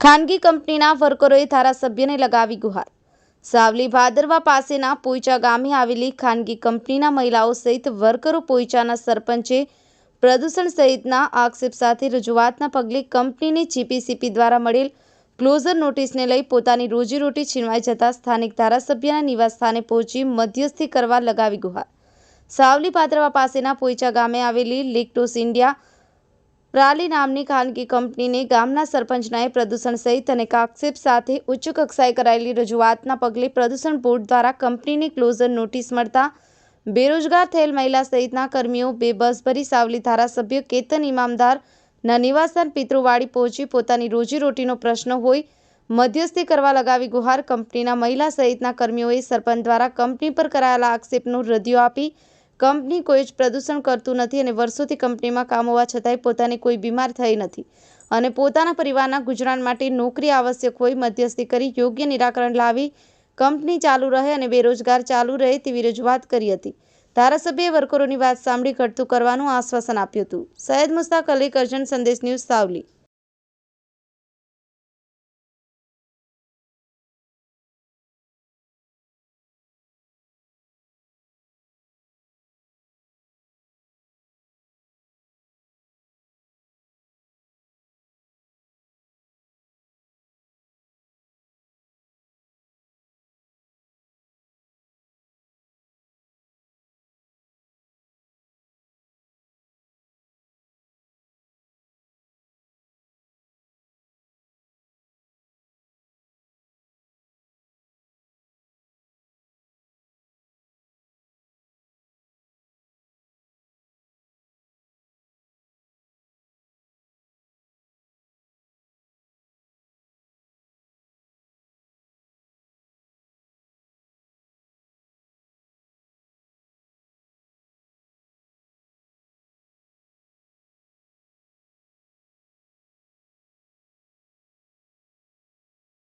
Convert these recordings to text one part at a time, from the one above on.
ખાનગી કંપનીના વર્કરોએ ધારાસભ્યને લગાવી ગુહાર. સાવલી ભાદરવા પાસેના પોઈચા ગામે આવેલી ખાનગી કંપનીના મહિલાઓ સહિત વર્કરો પોઈચાના સરપંચે પ્રદૂષણ સહિતના આક્ષેપ સાથે રજૂઆતના પગલે કંપનીની જીપીસીપી દ્વારા મળેલ ક્લોઝર નોટિસને લઈ પોતાની રોજીરોટી છીનવાઈ જતા સ્થાનિક ધારાસભ્યના નિવાસસ્થાને પહોંચી મધ્યસ્થી કરવા લગાવી ગુહાર. સાવલી પાદરવા પાસેના પોઈચા ગામે આવેલી લેક્ટોસ ઇન્ડિયા પ્રાલી નામની ખાનગી કંપનીને ગામના સરપંચનાએ પ્રદૂષણ સહિત અનેક આક્ષેપ સાથે ઉચ્ચ કક્ષાએ કરાયેલી રજૂઆતના પગલે પ્રદૂષણ બોર્ડ દ્વારા કંપનીને ક્લોઝર નોટિસ મળતા બેરોજગાર થયેલ મહિલા સહિતના કર્મીઓ બેબસભરી સાવલી ધારાસભ્ય કેતન ઇમામદારના નિવાસસ્થાન પિતૃવાડી પહોંચી પોતાની રોજીરોટીનો પ્રશ્ન હોય, મધ્યસ્થી કરવા લગાવી ગુહાર કંપનીના મહિલા સહિતના કર્મીઓએ સરપંચ દ્વારા કંપની પર કરાયેલા આક્ષેપનો રદિયો આપી કંપની કોઈ જ પ્રદૂષણ કરતું નથી અને વર્ષોથી કંપનીમાં કામ હોવા છતાંય પોતાને કોઈ બીમાર થઈ નથી. અને પોતાના પરિવારના ગુજરાન માટે નોકરી આવશ્યક હોય, મધ્યસ્થી કરી યોગ્ય નિરાકરણ લાવી કંપની ચાલુ રહે અને બેરોજગાર ચાલુ રહે તેવી રજૂઆત કરી હતી. ધારાસભ્યએ વર્કરોની વાત સાંભળી ઘટતું કરવાનું આશ્વાસન આપ્યું હતું. સૈયદ મુસ્તાક અલી, કરજણ સંદેશ ન્યૂઝ સાવલી.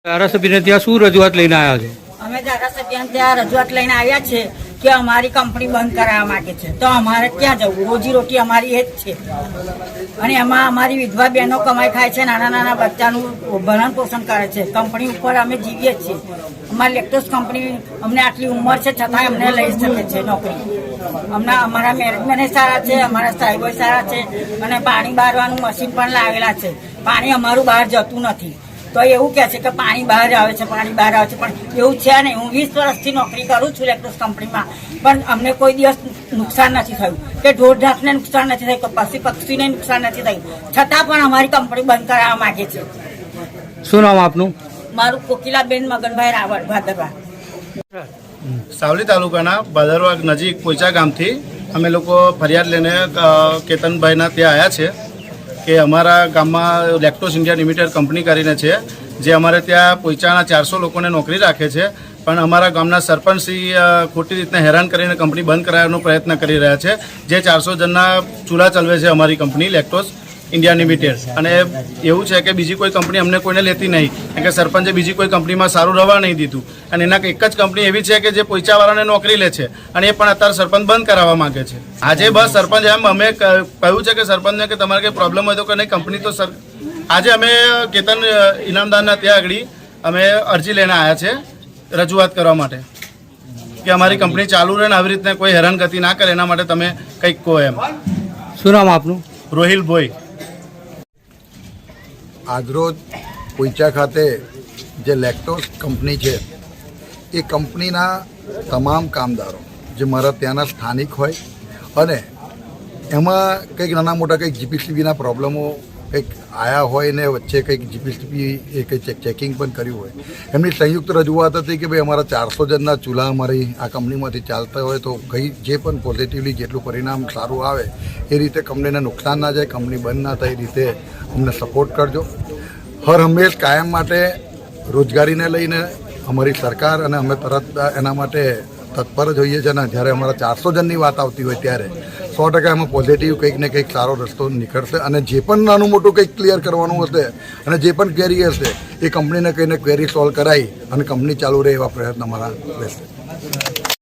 ધારાસભ્યને ત્યાં શું રજૂઆત લઈને આવ્યા છો? અમે ધારાસભ્યને ત્યાં રજૂઆત લઈને આવ્યા છે કે અમારી કંપની બંધ કરાવવા માંગે છે. તો અમારે ક્યાં જવું. રોજી રોટી અમારી એ જ છે. અને એમાં અમારી વિધવા બહેનો કમાઈ ખાય છે, નાના નાના બચ્ચાનું ભરણ પોષણ કરે છે. કંપની ઉપર અમે જીવીએ છીએ. અમારી લેક્ટોસ કંપની અમને આટલી ઉંમર છે છતાં અમને લઈ શકે છે નોકરી. હમણાં અમારા મેનેજમેન્ટ સારા છે, અમારા સાહેબો સારા છે, અને પાણી બારવાનું મશીન પણ લાવેલા છે. પાણી અમારું બહાર જતું નથી. તો એવું કહે છે કે પાણી બહાર આવે છે પાણી બહાર આવે છે. પણ એવું છે નહીં. હું વીસ વર્ષથી નોકરી કરું છું ઇલેક્ટ્રોસ કંપનીમાં પણ અમને કોઈ દિવસ નુકસાન નથી થયું. કે ઢોર ઢાંકને નુકસાન નથી થયું કે પશુ પક્ષીને નુકસાન નથી થયું. છતાં પણ અમારી કંપની બંધ કરાવવા માંગે છે. શું નામ આપનું? મારું કોકિલાબેન મગનભાઈ રાવળ ભાદરવા. સાવલી તાલુકાના ભાદરવા નજીક પોઈચા ગામથી અમે લોકો ફરિયાદ લઈને કેતનભાઈના ત્યાં આવ્યા છે. કે અમારા ગામમાં લેક્ટોસ ઇન્ડિયા લિમિટેડ કંપની કરીને છે, જે અમારે ત્યાં પોઈચાના ચારસો લોકોને નોકરી રાખે છે, પણ અમારા ગામના સરપંચશ્રી ખોટી રીતના હેરાન કરીને કંપની બંધ કરાવવાનો પ્રયત્ન કરી રહ્યા છે, જે ચારસો જણના ચૂલા ચલવે છે અમારી કંપની લેક્ટોસ ઇન્ડિયા લિમિટેડ અને એવું છે કે બીજી કોઈ કંપની અમને કોઈને લેતી નહીં. કારણ કે સરપંચે બીજી કોઈ કંપનીમાં સારું રહેવા નહીં દીધું. અને એના એક જ કંપની એવી છે કે જે પોઈચાવાળાને નોકરી લે છે. અને એ પણ અત્યારે સરપંચ બંધ કરાવવા માગે છે. આજે બસ સરપંચ એમ અમે કહ્યું છે કે સરપંચને કે તમારે કંઈ પ્રોબ્લેમ હોય તો કે નહીં કંપની તો સર આજે અમે કેતન ઇનામદારના ત્યાં આગળ અમે અરજી લઈને આવ્યા છે રજૂઆત કરવા માટે. કે અમારી કંપની ચાલુ રહે ને આવી રીતના કોઈ હેરાનગતિ ના કરે એના માટે તમે કંઈક કહો એમ. શું નામ આપનું? રોહિલ ભોઈ. આજરોજ કોઈચા ખાતે જે લેક્ટોસ કંપની છે, એ કંપનીના તમામ કામદારો, જે મારા ત્યાંના સ્થાનિક હોય, અને એમાં કંઈક નાના મોટા કંઈક જીપીસીબીના પ્રોબ્લેમો કંઈક આયા હોય ને વચ્ચે કંઈક જીપીસીબી એ કંઈક ચેક ચેકિંગ પણ કર્યું હોય. એમની સંયુક્ત રજૂઆત હતી કે ભાઈ અમારા ચારસો જણના ચૂલા અમારી આ કંપનીમાંથી ચાલતા હોય તો કંઈ જે પણ પોઝિટિવલી જેટલું પરિણામ સારું આવે એ રીતે કંપનીને નુકસાન ના જાય, કંપની બંધ ના થાય એ રીતે અમને સપોર્ટ કરજો. હર હંમેશ કાયમ માટે રોજગારીને લઈને અમારી સરકાર અને અમે તરત એના માટે તત્પર જ હોઈએ છીએ ને, જ્યારે અમારા ચારસો જણની વાત આવતી હોય ત્યારે સો ટકા એમાં પોઝિટિવ કંઈક ને કંઈક સારો રસ્તો નીકળશે અને જે પણ નાનું મોટું કંઈક ક્લિયર કરવાનું હશે અને જે પણ ક્વેરી હશે, એ કંપનીને કહીને ક્વેરી સોલ્વ કરાવી અને કંપની ચાલુ રહે એવા પ્રયત્ન અમારા રહેશે.